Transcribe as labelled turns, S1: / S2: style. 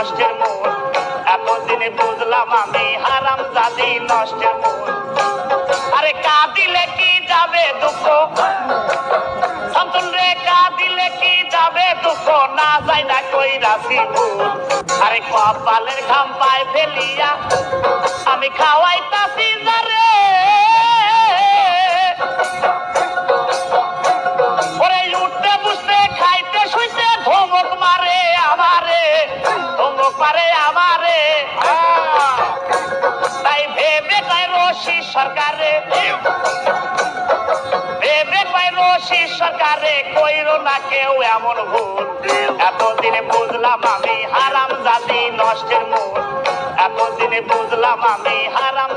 S1: জাদি নষ্টের মূল। এতদিনে বুঝলাম আমি হারাম জাদি নষ্টের মূল। আরে কাঁদিলে কি যাবে দুঃখ? রে কাঁদিলে কি যাবে দুঃখ? না যায় না কই আরে কপালের ঘাম পায় ফেলিয়া আমি খাওয়াইতাছি যারে ওরে উঠতে বুঝতে খাইতে শুইতে ধমক মারে। মারে আমারে! তাই ভেবে তাই রশি সরকারে। ভেবে পাই রশি সরকারে, কইর না কেউ এমন ভুল। এতদিনে বুঝলাম আমি হারাম জাতি নষ্টের মূল। এতদিনে বুঝলাম আমি হারাম